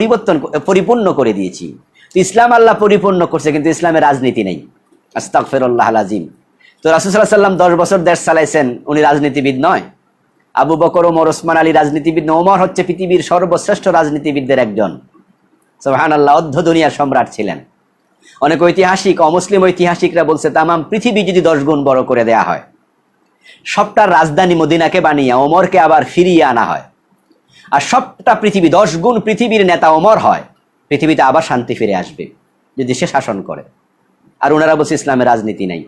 পরিবর্তন পরিপূর্ণ করে দিয়েছি। ইসলাম আল্লাহ পরিপূর্ণ করছে, কিন্তু ইসলামের রাজনীতি নেই। আস্তাক ফেরল্লাহ আজিম তো রাসুসাল্লাহ সাল্লাম দশ বছর দেশ চালাইছেন, উনি রাজনীতিবিদ নয়। আবু বকর, ওমর, ওসমান আলী রাজনীতিবিদ। ওমর হচ্ছে পৃথিবীর সর্বশ্রেষ্ঠ রাজনীতিবিদদের একজন। সোহান আল্লাহ অর্ধ দুনিয়ার সম্রাট ছিলেন। অনেক ঐতিহাসিক, অমুসলিম ঐতিহাসিকরা বলছে, তামাম পৃথিবী যদি দশ গুণ বড় করে দেয়া হয়, সবটার রাজধানী মদিনাকে বানিয়ে, ওমরকে আবার ফিরিয়ে আনা হয়। আর সবটা পৃথিবী, দশ গুণ পৃথিবীর নেতা অমর হয়, পৃথিবীতে আবার শান্তি ফিরে আসবে যদি সে শাসন করে। আর ওনারা বলছে ইসলামের রাজনীতি নাই।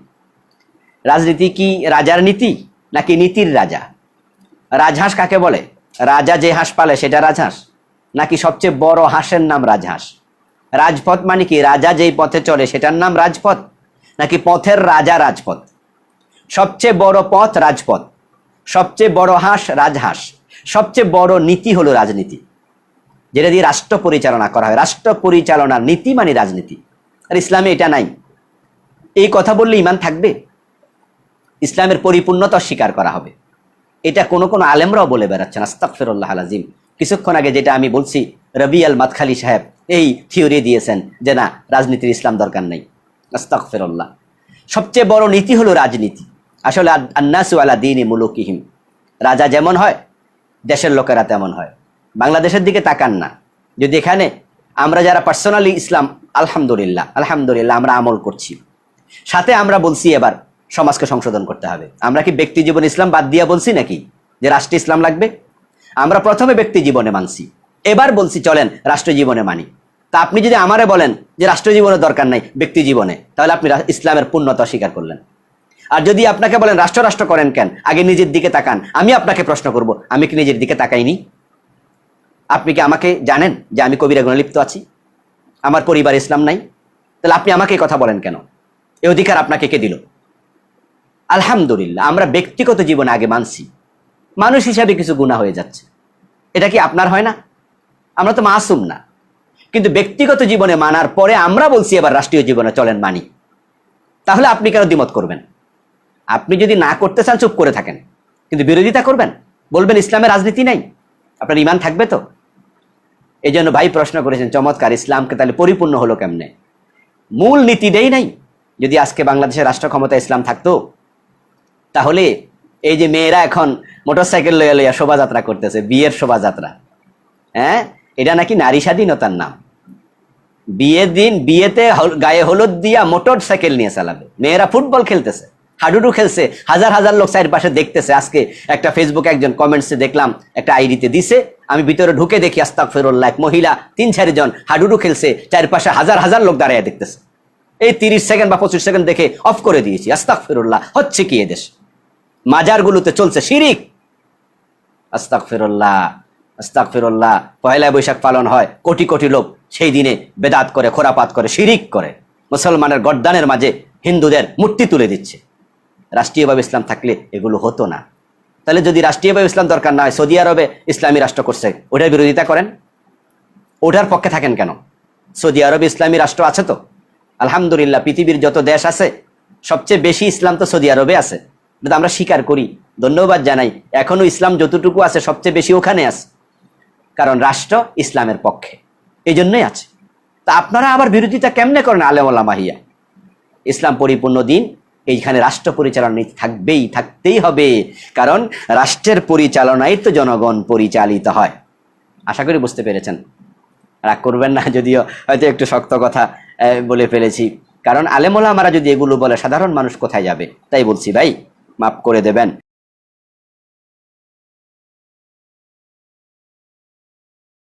রাজনীতি কি রাজার নীতি নাকি নীতির রাজা? রাজহাঁস কাকে বলে? রাজা যে হাঁস পালে সেটা রাজহাঁস? নাকি সবচেয়ে বড় হাঁসের নাম রাজহাঁস? রাজপথ মানে কি? রাজা যেই পথে চলে সেটার নাম রাজপথ? নাকি পথের রাজা রাজপথ? সবচেয়ে বড় পথ রাজপথ। সবচেয়ে বড় হাঁস রাজহাঁস। সবচেয়ে বড় নীতি হলো রাজনীতি। যেটা দিয়ে রাষ্ট্র পরিচালনা করা হয়। রাষ্ট্র পরিচালনার নীতি মানে রাজনীতি। আর ইসলামে এটা নাই। এই কথা বললে ইমান থাকবে? ইসলামের পরিপূর্ণতা স্বীকার করা হবে। এটা কোনো কোনো আলেমরাও বলে বেড়াচ্ছেন আস্তাকফিরুল্লাহ আলাজিম কিছুক্ষণ আগে যেটা আমি বলছি, রবি আল মাতখালি সাহেব এই থিওরি দিয়েছেন যে না, রাজনীতির ইসলাম দরকার নেই। আস্তাকফিরুল্লাহ সবচেয়ে বড় নীতি হলো রাজনীতি। আসলে আন্নাসু আলা দিন মুলুকিহিম। রাজা যেমন হয় দেশের লোকেরা তেমন হয়। বাংলাদেশের দিকে তাকান না। যদি এখানে আমরা যারা পার্সোনালি ইসলাম, আলহামদুলিল্লাহ আলহামদুলিল্লাহ আমরা আমল করছি। সাথে আমরা বলছি এবার সমাজকে সংশোধন করতে হবে। আমরা কি ব্যক্তি জীবন ইসলাম বাদ দিয়ে বলছি নাকি? যে রাষ্ট্র ইসলাম লাগবে? আমরা প্রথমে ব্যক্তি জীবনে মানছি। এবার বলছি, চলেন, রাষ্ট্র জীবনে মানি। তা আপনি যদি আমারে বলেন যে রাষ্ট্র জীবনে দরকার নাই, ব্যক্তি জীবনে, তাহলে আপনি ইসলামের পূর্ণতা স্বীকার করলেন। আর যদি আপনাকে বলেন রাষ্ট্র রাষ্ট্র করেন কেন? আগে নিজের দিকে তাকান। আমি আপনাকে প্রশ্ন করব, আমি কি নিজের দিকে তাকাইনি? আপনি কি আমাকে জানেন যে আমি কবিরা গুণে লিপ্ত আছি? আমার পরিবার ইসলাম নাই? তাহলে আপনি আমাকে কথা বলেন কেন? এ অধিকার আপনাকে কে দিল? আলহামদুলিল্লাহ, আমরা ব্যক্তিগত জীবনে আগে মানছি। মানুষ হিসাবে কিছু গুণা হয়ে যাচ্ছে। এটা কি আপনার হয় না? আমরা তো মাসুম না। কিন্তু ব্যক্তিগত জীবনে মানার পরে আমরা বলছি, এবার রাষ্ট্রীয় জীবনে চলেন মানি। তাহলে আপনি কেন দ্বিমত করবেন? আপনি যদি না করতে চান, চুপ করে থাকেন। কিন্তু বিরোধিতা করবেন? বলবেন ইসলামের রাজনীতি নাই। আপনার ইমান থাকবে তো? এই জন্য ভাই প্রশ্ন করেছেন, চমৎকার, ইসলামকে তাহলে পরিপূর্ণ হলো কেমনে? মূল নীতি নীতিটাই নাই। যদি আজকে বাংলাদেশের রাষ্ট্র ক্ষমতা ইসলাম থাকতো, তাহলে এই যে মেয়েরা এখন মোটরসাইকেল লইয়া লইয়া শোভাযাত্রা করতেছে, বিয়ের শোভাযাত্রা হ্যাঁ? এটা নাকি নারী স্বাধীনতার নাম। বিয়ের দিন বিয়েতে গায়ে হলুদ দিয়া মোটর সাইকেল নিয়ে চালাবে। মেয়েরা ফুটবল খেলতেছে। হাডুডু খেলছে, হাজার হাজার লোক চারিপাশে পাশে দেখতেছে। আজকে একটা ফেসবুকে একজন কমেন্টসে দেখলাম, একটা আইডিতে দিছে, আমি ভিতরে ঢুকে দেখি আস্তাক ফেরুল্লাহ এক মহিলা, তিন চারজন হাডুডু খেলছে, চারপাশে হাজার হাজার লোক দাঁড়িয়ে দেখতেছে। এই তিরিশ সেকেন্ড বা পঁচিশ সেকেন্ড দেখে অফ করে দিয়েছি আস্তাক ফেরুল্লাহ হচ্ছে কি এদেশ? মাজারগুলোতে চলছে শিরিক। আস্তাক ফিরল্লাহ আস্তাক ফিরল্লাহ পয়লা বৈশাখ পালন হয়, কোটি কোটি লোক সেই দিনে বেদাত করে, খোরাপাত করে, শিরিক করে। মুসলমানের গড্ডানের মাঝে হিন্দুদের মূর্তি তুলে দিচ্ছে। রাষ্ট্রীয়ভাবে ইসলাম থাকলে এগুলো হতো না। তাহলে যদি রাষ্ট্রীয়ভাবে ইসলাম দরকার না হয়, সৌদি আরবে ইসলামী রাষ্ট্র করছে, ওটার বিরোধিতা করেন? ওটার পক্ষে থাকেন কেন? সৌদি আরবে ইসলামী রাষ্ট্র আছে তো? আলহামদুলিল্লাহ, পৃথিবীর যত দেশ আছে, সবচেয়ে বেশি ইসলাম তো সৌদি আরবে আছে। এটা আমরা স্বীকার করি, ধন্যবাদ জানাই। এখনও ইসলাম যতটুকু আছে, সবচেয়ে বেশি ওখানে আছে। কারণ রাষ্ট্র ইসলামের পক্ষে এই জন্যই আছে। তা আপনারা আবার বিরোধিতা কেমনে করেন আলেমুল্লাহ মাহিয়া ইসলাম পরিপূর্ণ দিন এইখানে রাষ্ট্র পরিচালনা নীতি থাকবেই, থাকতেই হবে। কারণ রাষ্ট্রের পরিচালনায় তো জনগণ পরিচালিত হয়। আশা করি বুঝতে পেরেছেন। রাগ করবেন না, যদিও হয়তো একটু শক্ত কথা বলে ফেলেছি। কারণ আলেমোলা আমরা যদি এগুলো বলে, সাধারণ মানুষ কোথায় যাবে? তাই বলছি ভাই, মাফ করে দেবেন।